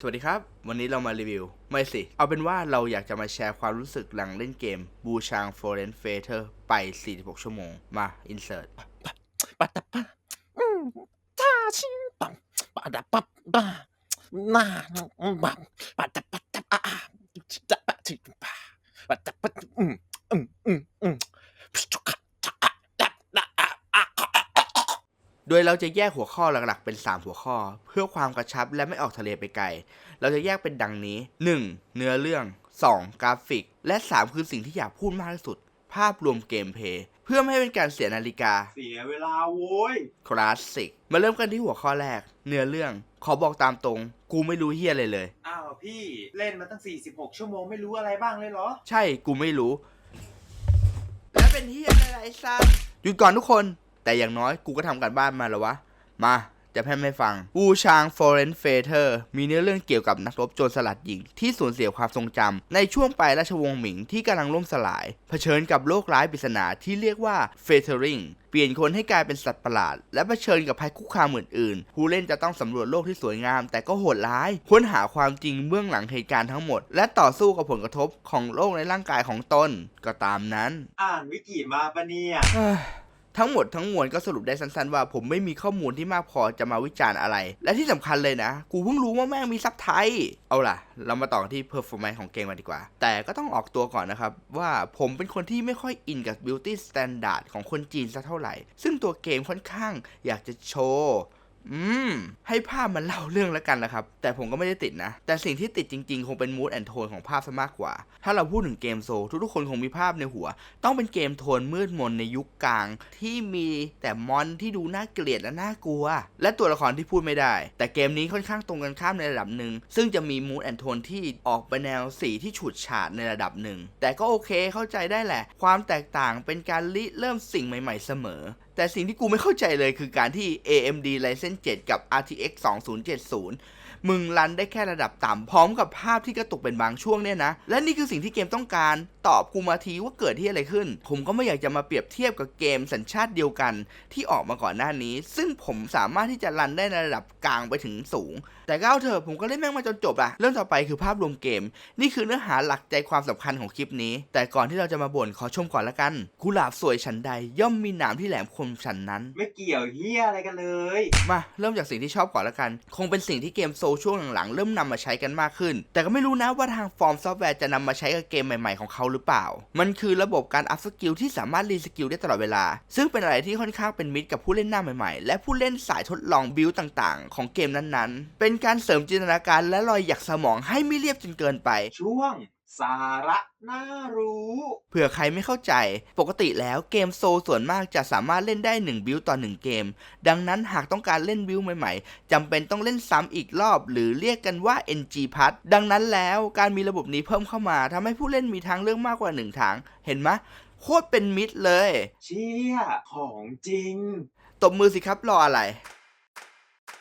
สวัสดีครับ วันนี้เรามารีวิว ไม่สิ เอาเป็นว่าเราอยากจะมาแชร์ความรู้สึกหลังเล่นเกมบูชางโฟเรนเฟเธอร์ไป 46 ชั่วโมง มาอินเสิร์ตะปะอืมจ้าชิงปังปะตะปะปะหน้าบับปะตะปะตะปะอะจิตปะตะปะปะตะปะอืมอืมอืมอืมพิจุกะจะอะดะดะอะอะอะอะอะ โดย เราจะแยกหัวข้อหลักๆเป็น 3 หัวข้อ เพื่อความกระชับและไม่ออกทะเลไปไกล เราจะแยกเป็นดังนี้ 1. เนื้อเรื่อง 2. กราฟิก และ 3 คือสิ่งที่อยากพูดมากที่สุด ภาพรวมเกมเพลย์เพื่อไม่ให้เป็นการเสียนาฬิกา เสียเวลาโว้ย คลาสสิก มาเริ่มกันที่หัวข้อแรก เนื้อเรื่อง ขอบอกตามตรง กูไม่รู้เฮียอะไรเลย อ้าวพี่เล่นมาตั้ง 46 ชั่วโมงไม่รู้อะไรบ้างเลยเหรอ ใช่ กูไม่รู้ แล้วเป็นที่อะไรไอ้สัสหยุดก่อนทุกคน แต่อย่างน้อยกูก็ทำการบ้านมาแล้ววะ มาจะแพร่ไม่ฟัง วูชางฟอเรนเฟเธอร์มีเนื้อเรื่องเกี่ยวกับนักรบโจรสลัดหญิงที่สูญเสียความทรงจำในช่วงปลายราชวงศ์หมิงที่กำลังล่มสลาย เผชิญกับโรคร้ายปริศนาที่เรียกว่าเฟเธอริงเปลี่ยนคนให้กลายเป็นสัตว์ประหลาด และเผชิญกับภัยคุกคามอื่นๆ ผู้เล่นจะต้องสำรวจโลกที่สวยงาม แต่ก็โหดร้าย ค้นหาความจริงเบื้องหลังเหตุการณ์ทั้งหมด และต่อสู้กับผลกระทบของโรคในร่างกายของตนก็ตามนั้น อ่านวิกิมาปะเนี่ยเอ้ย ทั้งหมดทั้งมวลก็สรุปได้สั้นๆว่าผมไม่มีข้อมูลที่มากพอจะมาวิจารณ์อะไร และที่สำคัญเลยนะ กูเพิ่งรู้ว่าแม่งมีซับไทย เอาล่ะ เรามาต่อกันที่ performance ของเกมมาดีกว่า แต่ก็ต้องออกตัวก่อนนะครับ ว่าผมเป็นคนที่ไม่ค่อยอินกับบิวตี้สแตนดาร์ดของคนจีนสักเท่าไหร่ ซึ่งตัวเกมค่อนข้างอยากจะโชว์ อืม ให้ภาพมันเล่าเรื่องแล้วกันนะครับ แต่ผมก็ไม่ได้ติดนะ แต่สิ่งที่ติดจริงๆ คงเป็น mood and tone ของภาพซะมากกว่า ถ้าเราพูดถึงเกมโซ ทุกๆ คนคงมีภาพในหัว ต้องเป็นเกมโทนมืดมนในยุคกลาง ที่มีแต่มอนที่ดูน่าเกลียดและน่ากลัว และตัวละครที่พูดไม่ได้ แต่เกมนี้ค่อนข้างตรงกันข้ามในระดับหนึ่ง ซึ่งจะมี mood and tone ที่ออกไปแนวสีที่ฉูดฉาดในระดับหนึ่ง แต่ก็โอเคเข้าใจได้แหละ ความแตกต่างเป็นการริเริ่มสิ่งใหม่ ๆ เสมอ แต่สิ่งที่กูไม่เข้าใจเลยคือการที่ AMD Ryzen 7 กับ RTX 2070 มึงรันได้แค่ระดับต่ำพร้อมกับภาพที่กระตุกเป็นบางช่วงเนี่ยนะ และนี่คือสิ่งที่เกมต้องการ ตอบกูมาทีว่าเกิดที่อะไรขึ้น ผมก็ไม่อยากจะมาเปรียบเทียบกับเกมสัญชาติเดียวกันที่ออกมาก่อนหน้านี้ ซึ่งผมสามารถที่จะรันได้ในระดับกลางไปถึงสูง แต่ก็เอาเถอะผมก็เล่นแม่งมาจนจบอะเรื่องต่อไปคือภาพรวมเกม นี่คือเนื้อหาหลักใจความสำคัญของคลิปนี้ แต่ก่อนที่เราจะมาบ่นขอชมก่อนละกัน กุหลาบสวยฉันใดย่อมมีหนามที่แหลมคมฉันนั้น ไม่เกี่ยวเฮียอะไรกันเลย มาเริ่มจากสิ่งที่ชอบก่อนละกัน คงเป็นสิ่งที่เกมโซลช่วงหลังๆ เริ่มนำมาใช้กันมากขึ้น แต่ก็ไม่รู้นะว่าทางฟอร์มซอฟต์แวร์จะนำมาใช้กับเกมใหม่ๆของเขาหรือเปล่า มันคือระบบการอัพสกิลที่สามารถรีสกิลได้ตลอดเวลา ซึ่งเป็นอะไรที่ค่อนข้างเป็นมิตรกับผู้เล่นหน้าใหม่ๆ และผู้เล่นสายทดลองบิลต่างๆ ของเกมนั้นๆ เป็นการเสริมจินตนาการและรอยหยักสมองให้ไม่เรียบจนเกินไปช่วง สาระน่ารู้ เผื่อใครไม่เข้าใจ ปกติแล้วเกมโซลส่วนมากจะสามารถเล่นได้ 1 บิลต่อ 1 เกม ดังนั้นหากต้องการเล่นบิลใหม่ๆจำเป็นต้องเล่นซ้ำอีกรอบ หรือเรียกกันว่า NG p a t ดังนั้นแล้วการมีระบบนี้เพิ่มเข้ามาทำให้ผู้เล่นมีทางเลือกมากกว่า 1 ทาง เห็นไหมยโคตรเป็นมิตรเลย เชี่ยของจริง ตบมือสิครับรออะไร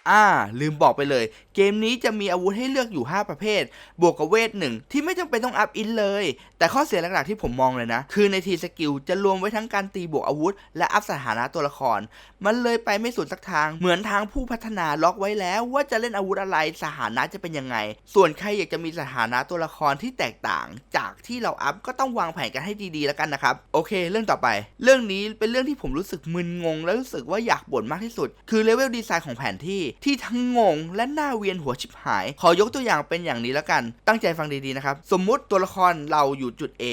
อ่าลืมบอกไปเลย เกมนี้จะมีอาวุธให้เลือกอยู่ 5 ประเภท บวกกับเวทหนึ่งที่ไม่จำเป็นต้องอัพอินเลย แต่ข้อเสียหลักๆที่ผมมองเลยนะ คือในทีสกิลจะรวมไว้ทั้งการตีบวกอาวุธ และอัพสถานะตัวละคร มันเลยไปไม่สุดสักทาง เหมือนทางผู้พัฒนาล็อกไว้แล้ว ว่าจะเล่นอาวุธอะไรสถานะจะเป็นยังไง ส่วนใครอยากจะมีสถานะตัวละครที่แตกต่าง จากที่เราอัพก็ต้องวางแผนกันให้ดีๆแล้วกันนะครับโอเค เรื่องต่อไป เรื่องนี้เป็นเรื่องที่ผมรู้สึกมึนงง และรู้สึกว่าอยากบ่นมากที่สุด คือเลเวลดีไซน์ของแผนที่ที่ทั้งงงและน่าเวียนหัวชิบหาย ขอยกตัวอย่างเป็นอย่างนี้แล้วกัน ตั้งใจฟังดีๆนะครับ สมมุติตัวละครเราอยู่จุด A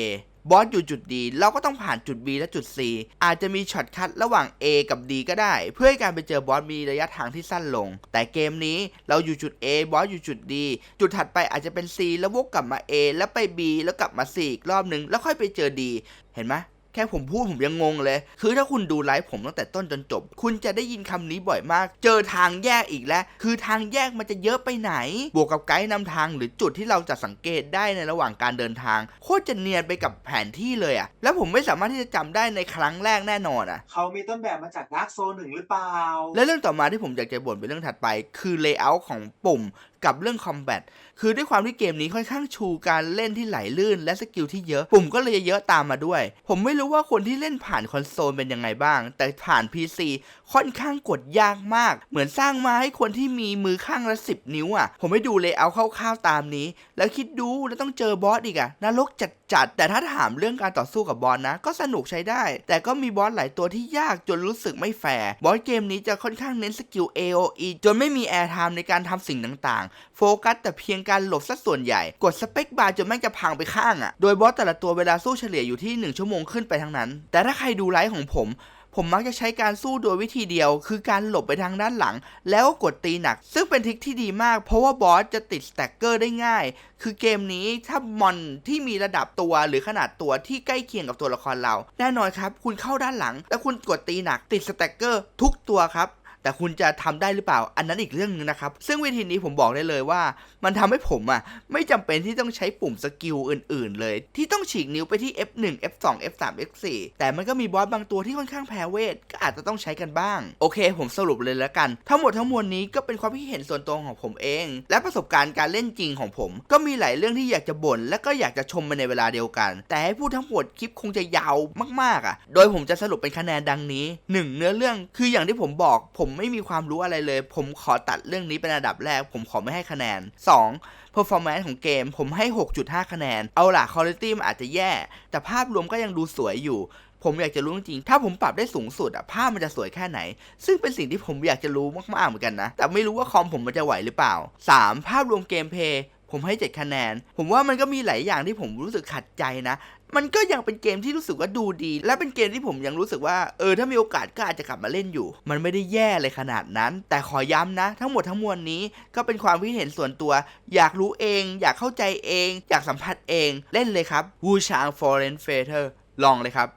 บอสอยู่จุด D เราก็ต้องผ่านจุด B และจุด C อาจจะมีช็อตคัทระหว่าง A กับ D ก็ได้ เพื่อให้การไปเจอบอสมีระยะทางที่สั้นลง แต่เกมนี้เราอยู่จุด A บอสอยู่จุด D จุดถัดไปอาจจะเป็น C แล้ววกกลับมา A แล้วไป B แล้วกลับมา C อีกรอบหนึ่งแล้วค่อยไปเจอ D เห็นไหม แค่ผมพูดผมยังงงเลย คือถ้าคุณดูไลฟ์ผมตั้งแต่ต้นจนจบ คุณจะได้ยินคำนี้บ่อยมาก เจอทางแยกอีกแล้ว คือทางแยกมันจะเยอะไปไหน บวกกับไกด์นำทางหรือจุดที่เราจะสังเกตได้ในระหว่างการเดินทาง โคตรจะเนียนไปกับแผนที่เลยอะแล้วผมไม่สามารถที่จะจำได้ในครั้งแรกแน่นอนอะเขามีต้นแบบมาจากดาร์กโซนหนึ่งหรือเปล่า และเรื่องต่อมาที่ผมอยากจะบ่นเป็นเรื่องถัดไป คือเลเยอร์ของปุ่ม กับเรื่องคอมแบทคือด้วยความที่เกมนี้ค่อนข้างชูการเล่นที่ไหลลื่นและสกิลที่เยอะ ปุ่มก็เลยเยอะตามมาด้วย ผมไม่รู้ว่าคนที่เล่นผ่านคอนโซลเป็นยังไงบ้าง แต่ผ่าน PC ค่อนข้างกดยากมาก เหมือนสร้างมาให้คนที่มีมือข้างละ 10 นิ้วอะ ผมไม่ดูเลยเอาคร่าวๆตามนี้ แล้วคิดดูแล้วต้องเจอบอสอีกอะนรกจัด ๆแต่ถ้าถามเรื่องการต่อสู้กับบอสนะ ก็สนุกใช้ได้ แต่ก็มีบอสหลายตัวที่ยากจนรู้สึกไม่แฟร์บอสเกมนี้จะค่อนข้างเน้นสกิล AOE จนไม่มีแอร์ไทม์ในการทำสิ่งต่างๆ โฟกัสแต่เพียงการหลบซะส่วนใหญ่ กดสเปคบาร์จนแม่งจะพังไปข้างอะ โดยบอสแต่ละตัวเวลาสู้เฉลี่ยอยู่ที่ 1 ชั่วโมงขึ้นไปทั้งนั้น แต่ถ้าใครดูไลฟ์ของผม ผมมักจะใช้การสู้โดยวิธีเดียว คือการหลบไปทางด้านหลัง แล้วก็กดตีหนัก ซึ่งเป็นทริคที่ดีมาก เพราะว่าบอสจะติดสแต็กเกอร์ได้ง่าย คือเกมนี้ถ้ามอนที่มีระดับตัวหรือขนาดตัวที่ใกล้เคียงกับตัวละครเรา แน่นอนครับ คุณเข้าด้านหลัง แล้วคุณกดตีหนักติดสแต็กเกอร์ทุกตัวครับ แต่คุณจะทำได้หรือเปล่า อันนั้นอีกเรื่องหนึงนะครับ ซึ่งวิธีนี้ผมบอกได้เลยว่า มันทำให้ผมอะไม่จำเป็นที่ต้องใช้ปุ่มสกิลอื่น ๆ เลย ที่ต้องฉีกนิ้วไปที่ F1 F2 F3 F4 แต่มันก็มีบอสบางตัวที่ค่อนข้างแพ้เวทก็อาจจะต้องใช้กันบ้าง โอเค ผมสรุปเลยแล้วกัน ทั้งหมดทั้งมวลนี้ก็เป็นความคิดเห็นส่วนตัวของผมเอง และประสบการณ์การเล่นจริงของผม ก็มีหลายเรื่องที่อยากจะบ่นและก็อยากจะชมไปในเวลาเดียวกัน แต่ให้พูดทั้งหมดคลิปคงจะยาวมากๆอะ โดยผมจะสรุปเป็นคะแนนดังนี้ 1. เนื้อเรื่องคืออย่างที่ผมบอกผมไม่มีความรู้อะไรเลย ผมขอตัดเรื่องนี้เป็นอันดับแรก ผมขอไม่ให้คะแนน 2. performance ของเกม ผมให้ 6.5 คะแนน เอาล่ะ quality มันอาจจะแย่ แต่ภาพรวมก็ยังดูสวยอยู่ผมอยากจะรู้จริงๆ ถ้าผมปรับได้สูงสุดอะภาพมันจะสวยแค่ไหน ซึ่งเป็นสิ่งที่ผมอยากจะรู้มากๆเหมือนกันนะ แต่ไม่รู้ว่าคอมผมมันจะไหวหรือเปล่า 3. ภาพรวมเกมเพลย์ผมให้ 7 คะแนน ผมว่ามันก็มีหลายอย่างที่ผมรู้สึกขัดใจนะ มันก็ยังเป็นเกมที่รู้สึกว่าดูดี และเป็นเกมที่ผมยังรู้สึกว่าเออถ้ามีโอกาสก็อาจจะกลับมาเล่นอยู่ มันไม่ได้แย่เลยขนาดนั้น แต่ขอย้ำนะ ทั้งหมดทั้งมวลนี้ก็เป็นความคิดเห็นส่วนตัว อยากรู้เอง อยากเข้าใจเอง อยากสัมผัสเองเล่นเลยครับ Wu Chang Foreign f a t e r ลองเลยครับ